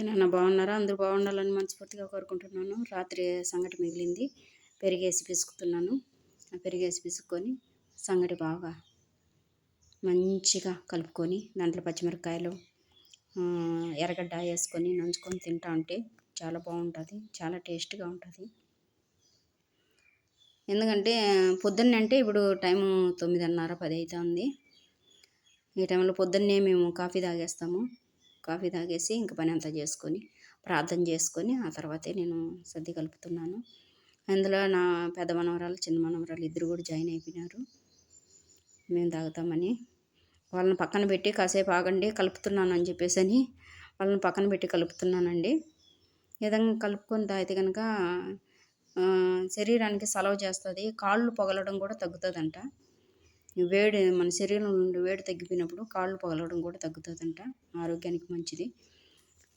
ఏమన్నా బాగున్నారా? అందరూ బాగుండాలని మనస్ఫూర్తిగా కోరుకుంటున్నాను. రాత్రి సంగటి మిగిలింది. పెరిగేసి పిసుకుతున్నాను. పెరిగేసి పిసుక్కొని సంగటి బాగా మంచిగా కలుపుకొని దాంట్లో పచ్చిమిరపకాయలు ఎర్రగడ్డ వేసుకొని నంచుకొని తింటా ఉంటే చాలా బాగుంటుంది. చాలా టేస్ట్గా ఉంటుంది. ఎందుకంటే పొద్దున్నే అంటే ఇప్పుడు టైము తొమ్మిదిన్నర పది అవుతుంది ఈ టైంలో పొద్దున్నే మేము కాఫీ తాగేస్తాము. కాఫీ తాగేసి ఇంక పని అంతా చేసుకొని ప్రార్థన చేసుకొని ఆ తర్వాతే నేను సర్ది కలుపుతున్నాను. అందులో నా పెద్ద మనవరాలు చిన్న మనవరాలు ఇద్దరు కూడా జాయిన్ అయిపోయినారు. మేము తాగుతామని. వాళ్ళని పక్కన పెట్టి కాసేపు ఆగండి కలుపుతున్నాను అని చెప్పేసి అని వాళ్ళని పక్కన పెట్టి కలుపుతున్నానండి. విధంగా కలుపుకొని తాగితే కనుక శరీరానికి సెలవు చేస్తుంది కాళ్ళు పొగలడం కూడా తగ్గుతుందంట. వేడి మన శరీరం నుండి వేడి తగ్గిపోయినప్పుడు కాళ్ళు పగలడం కూడా తగ్గుతుందంట. ఆరోగ్యానికి మంచిది.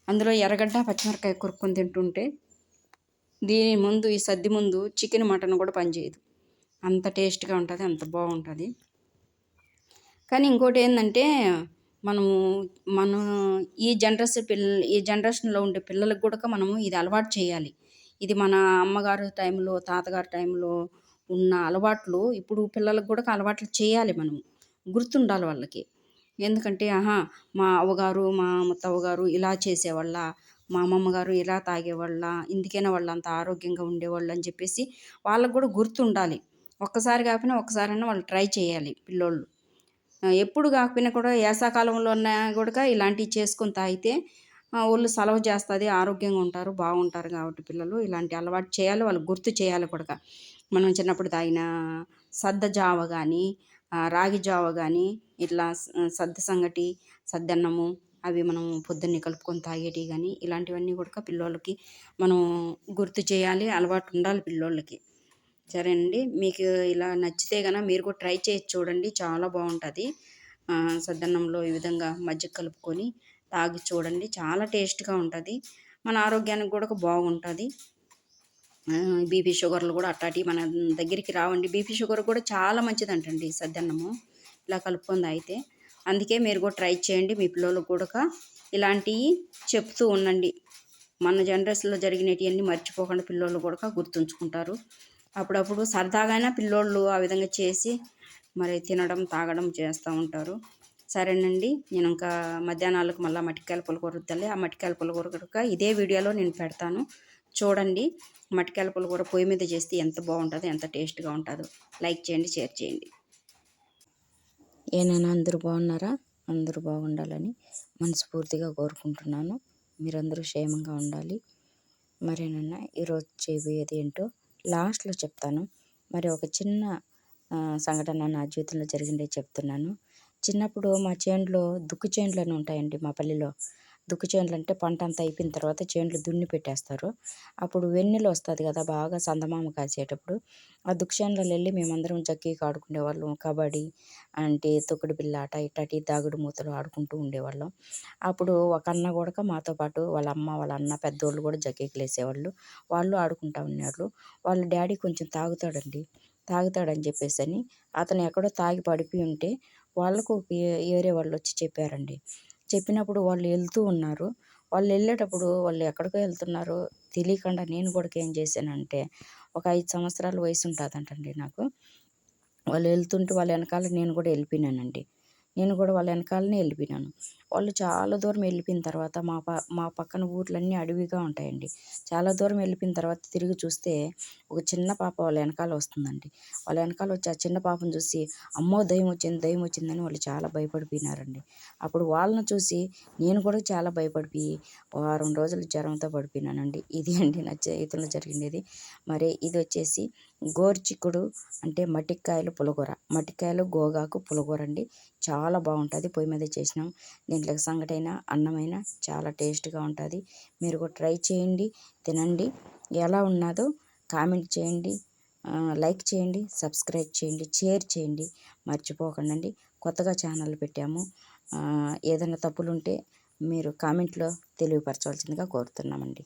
అందులో ఎర్రగడ్డ పచ్చిమిరకాయ కొరుక్కొని తింటుంటే దీని ముందు ఈ సద్ది ముందు చికెన్ మటన్ కూడా పనిచేయదు అంత టేస్ట్గా ఉంటుంది అంత బాగుంటుంది. కానీ ఇంకోటి ఏంటంటే మనము మనం ఈ జనరేషన్ పిల్ల ఈ జనరేషన్లో ఉండే పిల్లలకు కూడా మనము ఇది అలవాటు చేయాలి. ఇది మన అమ్మగారు టైంలో తాతగారి టైంలో ఉన్న అలవాట్లు ఇప్పుడు పిల్లలకు కూడా అలవాట్లు చేయాలి మనం గుర్తుండాలి వాళ్ళకి. ఎందుకంటే ఆహా మా అవ్వగారు మా ముత్తవ్వగారు ఇలా చేసేవాళ్ళ మా అమ్మమ్మ గారు ఇలా తాగేవాళ్ళ ఇందుకైనా వాళ్ళు అంత ఆరోగ్యంగా ఉండేవాళ్ళు అని చెప్పేసి వాళ్ళకు కూడా గుర్తుండాలి. ఒక్కసారి కాకపోయినా ఒక్కసారైనా వాళ్ళు ట్రై చేయాలి పిల్లోళ్ళు. ఎప్పుడు కాకపోయినా కూడా వేసాకాలంలో ఉన్న కూడా ఇలాంటివి చేసుకొని తాగితే ఒళ్ళు సెలవు చేస్తుంది ఆరోగ్యంగా ఉంటారు బాగుంటారు కాబట్టి పిల్లలు ఇలాంటి అలవాటు చేయాలి వాళ్ళు గుర్తు చేయాలి కూడా మనం చిన్నప్పుడు తాగిన సద్ద జావ కానీ రాగి జావ కానీ ఇట్లా సద్ద సంగటి సద్దన్నము అవి మనం పొద్దున్నే కలుపుకొని తాగేటివి కానీ ఇలాంటివన్నీ కూడా పిల్లోళ్ళకి మనం గుర్తు చేయాలి అలవాటు ఉండాలి పిల్లోళ్ళకి. సరేనండి మీకు ఇలా నచ్చితే కనుక మీరు కూడా ట్రై చేసి చూడండి చాలా బాగుంటుంది. సద్దన్నంలో ఈ విధంగా మజ్జిగ కలుపుకొని తాగి చూడండి. చాలా టేస్ట్గా ఉంటుంది. మన ఆరోగ్యానికి కూడా బాగుంటుంది. బీపీ షుగర్లు కూడా అట్టాటి మన దగ్గరికి రావండి. బీపీ షుగర్ కూడా చాలా మంచిదంటండి సద్దన్నము. ఇలా కలుపుకుంది అయితే. అందుకే మీరు కూడా ట్రై చేయండి. మీ పిల్లలకు కూడా ఇలాంటివి చెప్తూ ఉండండి. మన జనరేషన్లో జరిగినవన్నీ మర్చిపోకుండా పిల్లోళ్ళు కూడా గుర్తుంచుకుంటారు. అప్పుడప్పుడు సరదాగానే పిల్లోళ్ళు ఆ విధంగా చేసి మరి తినడం తాగడం చేస్తూ ఉంటారు. సరేనండి. నేను ఇంకా మధ్యాహ్నాలకు మళ్ళీ మట్టికాయల పులకూర వద్దాలి ఆ మట్టికాయల పులకూర కనుక ఇదే వీడియోలో నేను పెడతాను. చూడండి మట్టికాయల పులకూర పొయ్యి మీద చేస్తే ఎంత బాగుంటుందో ఎంత టేస్ట్గా ఉంటుందో. లైక్ చేయండి షేర్ చేయండి. ఏనైనా అందరూ బాగున్నారా? అందరూ బాగుండాలని మనస్ఫూర్తిగా కోరుకుంటున్నాను. మీరందరూ క్షేమంగా ఉండాలి. మరేనన్నా ఈరోజు చేయబోయేది ఏంటో లాస్ట్లో చెప్తాను. మరి ఒక చిన్న సంఘటన నా జీవితంలో జరిగిందే చెప్తున్నాను. చిన్నప్పుడు మా చేనులో దుక్కు చేనులు అని ఉంటాయండి మా పల్లెలో. దుక్కు చేనులు అంటే పంట అంతా అయిపోయిన తర్వాత చేనులు దున్ని పెట్టేస్తారు. అప్పుడు వెన్నెలు వస్తుంది కదా బాగా సందమామ కాసేటప్పుడు. ఆ దుక్కు చేనులలో వెళ్ళి మేమందరం జగ్గీకి ఆడుకునేవాళ్ళం కబడ్డీ అంటే తొక్కుడు బిళ్ళ ఆట ఇట్టటి దాగుడు మూతలు ఆడుకుంటూ ఉండేవాళ్ళం. అప్పుడు ఒక అన్న కూడా మాతో పాటు వాళ్ళ అమ్మ వాళ్ళ అన్న పెద్దోళ్ళు కూడా జగ్గీకి లేసేవాళ్ళు. వాళ్ళు ఆడుకుంటా ఉన్నారు. వాళ్ళ డాడీ కొంచెం తాగుతాడండి. తాగుతాడని చెప్పేసి అని అతను ఎక్కడో తాగి పడిపోయి ఉంటే వాళ్ళకు ఏరే వాళ్ళు వచ్చి చెప్పారండి. చెప్పినప్పుడు వాళ్ళు వెళ్తూ ఉన్నారు. వాళ్ళు వెళ్ళేటప్పుడు వాళ్ళు ఎక్కడికో వెళ్తున్నారో తెలియకుండా నేను కూడా ఏం చేశానంటే ఒక ఐదు సంవత్సరాల వయసు ఉంటుందంటండి నాకు. వాళ్ళు వెళ్తుంటే వాళ్ళ వెనకాల నేను కూడా వెళ్ళిపోయినానండి నేను కూడా వాళ్ళ వెనకాలనే వెళ్ళిపోయినాను వాళ్ళు చాలా దూరం వెళ్ళిపోయిన తర్వాత మా ప మా పక్కన ఊర్లన్నీ అడవిగా ఉంటాయండి. చాలా దూరం వెళ్ళిపోయిన తర్వాత తిరిగి చూస్తే ఒక చిన్న పాప వాళ్ళ వెనకాల వస్తుందండి. వాళ్ళ వెనకాల వచ్చి ఆ చిన్న పాపను చూసి అమ్మో దయ్యం వచ్చింది దయ్యం వచ్చిందని వాళ్ళు చాలా భయపడిపోయినారండి. అప్పుడు వాళ్ళని చూసి నేను కూడా చాలా భయపడిపోయి వారం రోజులు జ్వరంతో పడిపోయినానండి. ఇది అండి నా చేతుల్లో జరిగినది. మరి ఇది వచ్చేసి గోర్చిక్కుడు అంటే మట్టికాయలు పులగూర. మట్టికాయలు గోగాకు పులగూర అండి. చాలా బాగుంటుంది. పొయ్యి మీద చేసినాం. నేను దీంట్లోకి సంగటైనా అన్నమైనా చాలా టేస్ట్గా ఉంటుంది. మీరు కూడా ట్రై చేయండి తినండి. ఎలా ఉన్నదో కామెంట్ చేయండి లైక్ చేయండి సబ్స్క్రైబ్ చేయండి షేర్ చేయండి. మర్చిపోకండి కొత్తగా ఛానల్ పెట్టాము. ఏదైనా తప్పులుంటే మీరు కామెంట్లో తెలియపరచవలసిందిగా కోరుతున్నామండి.